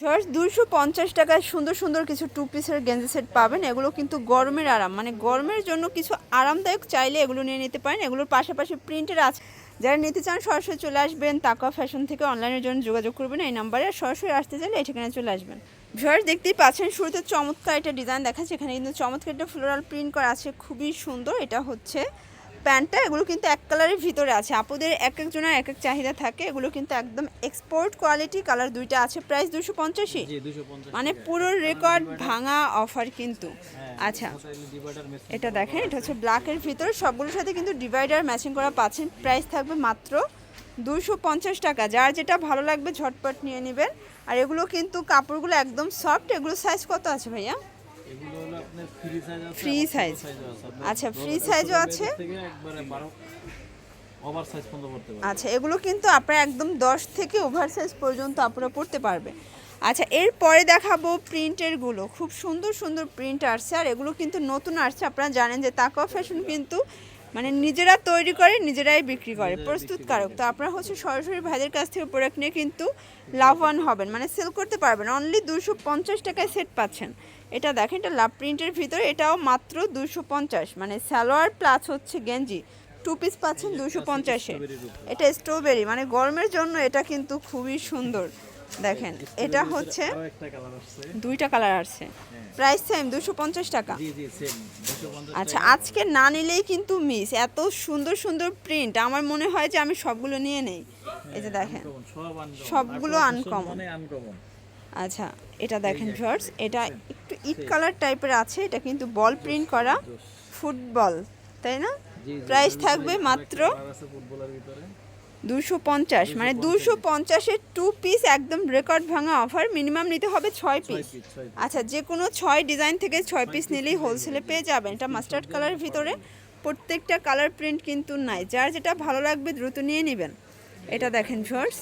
First দুশো পঞ্চাশ টাকায় সুন্দর সুন্দর কিছু টু পিসের গেঞ্জি সেট পাবেন। এগুলো কিন্তু গরমের আরাম। মানে গরমের জন্য কিছু আরামদায়ক চাইলে এগুলো নিয়ে নিতে পারেন। এগুলোর পাশাপাশি প্রিন্টের আছে। যারা নিতে চান, সরাসরি চলে আসবেন। তাকা ফ্যাশন থেকে অনলাইনের জন্য যোগাযোগ করবেন এই নাম্বারে সরাসরি আসতে চাইলে এই ঠিকানায় চলে আসবেন। ভিউয়ার্স দেখতেই পাচ্ছেন, শুরুতে চমৎকার একটা ডিজাইন দেখাচ্ছে। এখানে কিন্তু চমৎকার একটা ফ্লোরাল প্রিন্ট করা আছে। খুবই সুন্দর। এটা হচ্ছে প্যান্টটা এগুলো কিন্তু এক কালারের ভিতরে আছে। আপুদের এক একজনের এক এক চাহিদা থাকে। এগুলো কিন্তু একদম এক্সপোর্ট কোয়ালিটি কালার দুইটা আছে। প্রাইস দুশো পঞ্চাশই? 250 মানে পুরো রেকর্ড ভাঙা অফার কিন্তু। আচ্ছা। এটা দেখেন এটা হচ্ছে ব্ল্যাকের ভিতরে। সবগুলোর সাথে কিন্তু ডিভাইডার ম্যাচিং করা পাচ্ছেন। প্রাইস থাকবে মাত্র দুশো পঞ্চাশ টাকা। যার যেটা ভালো লাগবে ঝটপট নিয়ে নেবেন। আর এগুলো কিন্তু কাপড়গুলো একদম সফট এগুলো সাইজ কত আছে ভাইয়া? Free size. আচ্ছা, ফ্রি সাইজও আছে। থেকে একবারে 12 ওভার সাইজ পর্যন্ত করতে পারবে। আচ্ছা এগুলো কিন্তু আপনারা একদম দশ থেকে ওভার সাইজ পর্যন্ত আপনারা পড়তে পারবে। আচ্ছা এরপরে দেখাবো প্রিন্টেরগুলো খুব সুন্দর সুন্দর প্রিন্ট আসছে আর এগুলো কিন্তু নতুন আসছে। আপনারা জানেন যে তাকাও ফ্যাশন কিন্তু মানে নিজেরা তৈরি করে নিজেরাই বিক্রি করে প্রস্তুতকারক। তো আপনারা হচ্ছে সরাসরি ভাইদের কাছ থেকে প্রোডাক্ট নিয়ে কিন্তু লাভবান হবেন। মানে সেল করতে পারবেন। অনলি দুশো পঞ্চাশ টাকায় সেট পাচ্ছেন। এটা দেখেন এটা লাভ প্রিন্টের ভিতরে এটাও মাত্র দুশো পঞ্চাশ। মানে সালোয়ার প্লাস হচ্ছে গেঞ্জি। টু পিস পাচ্ছেন দুশো পঞ্চাশে। এটা স্ট্রবেরি মানে গরমের জন্য এটা কিন্তু খুবই সুন্দর। দেখেন এটা হচ্ছে দুইটা কালার আসছে। প্রাইস সেম দুশো পঞ্চাশ টাকা। জি জি সেম 250 আচ্ছা আজকে না নিলেই কিন্তু মিস এত সুন্দর সুন্দর প্রিন্ট আমার মনে হয় যে আমি সবগুলো নিয়ে নেই। এই যে দেখেন। সবগুলো uncommon। মানে আনকমন আচ্ছা এটা দেখেন ভিউয়ার্স এটা একটু ইট কালার টাইপের আছে এটা কিন্তু বল প্রিন্ট করা ফুটবল তাই না? প্রাইস থাকবে মাত্র দুশো পঞ্চাশ মানে দুশো পঞ্চাশের টু পিস একদম রেকর্ড ভাঙা অফার মিনিমাম নিতে হবে ছয় পিস আচ্ছা যে কোনো ছয় ডিজাইন থেকে ছয় পিস নিলেই হোলসেলে পেয়ে যাবেন। এটা মাস্টার্ড কালারের ভিতরে প্রত্যেকটা কালার প্রিন্ট কিন্তু নাই। যার যেটা ভালো লাগবে দ্রুত নিয়ে নেবেন। এটা দেখেন ভিউয়ার্স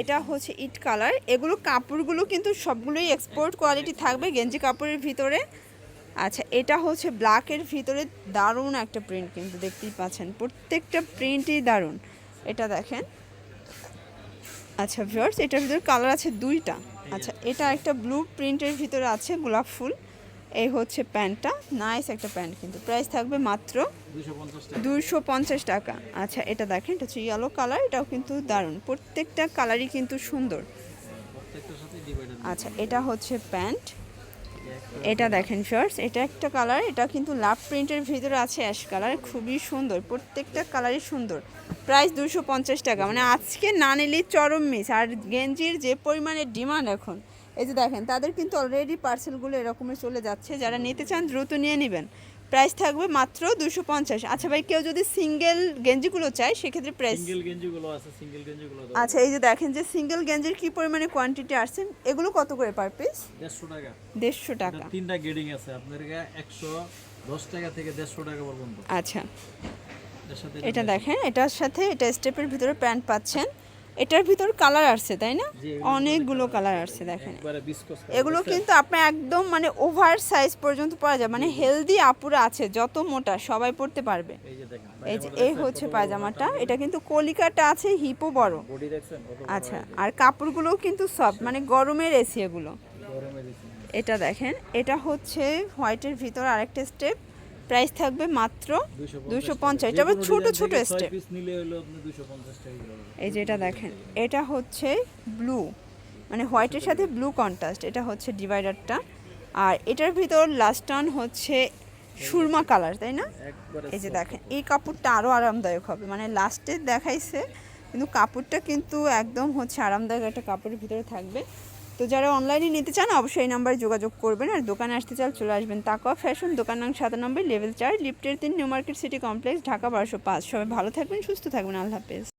এটা হচ্ছে ইট কালার এগুলো কাপড়গুলো কিন্তু সবগুলোই এক্সপোর্ট কোয়ালিটি থাকবে গেঞ্জি কাপড়ের ভিতরে। আচ্ছা এটা হচ্ছে ব্ল্যাকের ভিতরে দারুণ একটা প্রিন্ট কিন্তু দেখতেই পাচ্ছেন। প্রত্যেকটা প্রিন্টই দারুণ। এটা দেখেন। আচ্ছা ভিউয়ার্স এটার ভিতরে কালার আছে দুইটা। আচ্ছা এটা একটা ব্লু প্রিন্টের ভিতরে আছে গোলাপ ফুল। এই হচ্ছে প্যান্টটা। নাইস একটা প্যান্ট কিন্তু। প্রাইস থাকবে মাত্র 250 দুশো পঞ্চাশ টাকা। আচ্ছা এটা দেখেন এটা হচ্ছে ইয়েলো কালার এটাও কিন্তু দারুণ। প্রত্যেকটা কালারই কিন্তু সুন্দর। আচ্ছা এটা হচ্ছে প্যান্ট। এটা দেখেন ফার্স এটা একটা কালার এটা কিন্তু লাভ প্রিন্টের ভিতরে আছে অ্যাশ কালার খুবই সুন্দর, প্রত্যেকটা কালারই সুন্দর। প্রাইস দুশো পঞ্চাশ টাকা মানে আজকে না নিলে চরম মিস আর গেঞ্জির যে পরিমাণে ডিমান্ড এখন এই যে দেখেন তাদের কিন্তু অলরেডি পার্সেলগুলো এরকমই চলে যাচ্ছে যারা নিতে চান দ্রুত নিয়ে নেবেন। প্রাইস থাকবে মাত্র দুশো পঞ্চাশ। আচ্ছা ভাই কেউ যদি সিঙ্গেল গেঞ্জিগুলো চায় সেক্ষেত্রে প্রাইস সিঙ্গেল গেঞ্জিগুলো আছে সিঙ্গেল গেঞ্জিগুলো আচ্ছা এই যে দেখেন যে সিঙ্গেল গেঞ্জির কি পরিমাণে কোয়ান্টিটি আসছে এগুলো কত করে পার পিস 150 টাকা। দেড়শো টাকা। তিনটা আছে আপনার কাছে 110 টাকা থেকে 150 টাকা পর্যন্ত। আচ্ছা। এটা দেখেন এটার সাথে এটা স্টেপের ভিতরে প্যান্ট পাচ্ছেন। এটার ভিতর কালার আসছে তাই না? অনেকগুলো কালার আসছে। দেখেন। এগুলো কিন্তু আপনার একদম মানে ওভার সাইজ পর্যন্ত পরা যায়। মানে হেলদি আপুরা আছে যত মোটা সবাই পড়তে পারবে। এই যে এই হচ্ছে পায়জামাটা। এটা কিন্তু কলিকাটা আছে হিপও বড়। আচ্ছা আর কাপড়গুলোও কিন্তু সব মানে গরমের এসি এগুলো। এটা দেখেন এটা হচ্ছে হোয়াইটের ভিতর আরেকটা স্টেপ প্রাইস থাকবে মাত্র দুশো পঞ্চাশ আবার ছোট ছোট স্টেপ পিস নিলে হলো আপনি 250 টাকা করে এই যে এটা দেখেন এটা হচ্ছে ব্লু মানে হোয়াইটের সাথে ব্লু কন্ট্রাস্ট এটা হচ্ছে ডিভাইডারটা আর এটার ভিতর লাস্ট টান হচ্ছে সুরমা কালার তাই না? এই যে দেখেন এই কাপড়টা আরও আরামদায়ক হবে। মানে লাস্টে দেখাইছে কিন্তু কাপড়টা কিন্তু একদম হচ্ছে আরামদায়ক একটা কাপড়ের ভিতরে থাকবে। তো যারা অনলাইনে নিতে চান, অবশ্যই এই নাম্বারে যোগাযোগ করবেন আর দোকানে আসতে চাল চলে আসবেন তাকওয়া ফ্যাশন দোকান নাম সাত নম্বর লেভেল চার, লিফটের তিন, new market city complex, Dhaka বারোশো পাঁচ। সবাই ভালো থাকবেন, সুস্থ থাকবেন, আল্লাহ হাফেজ।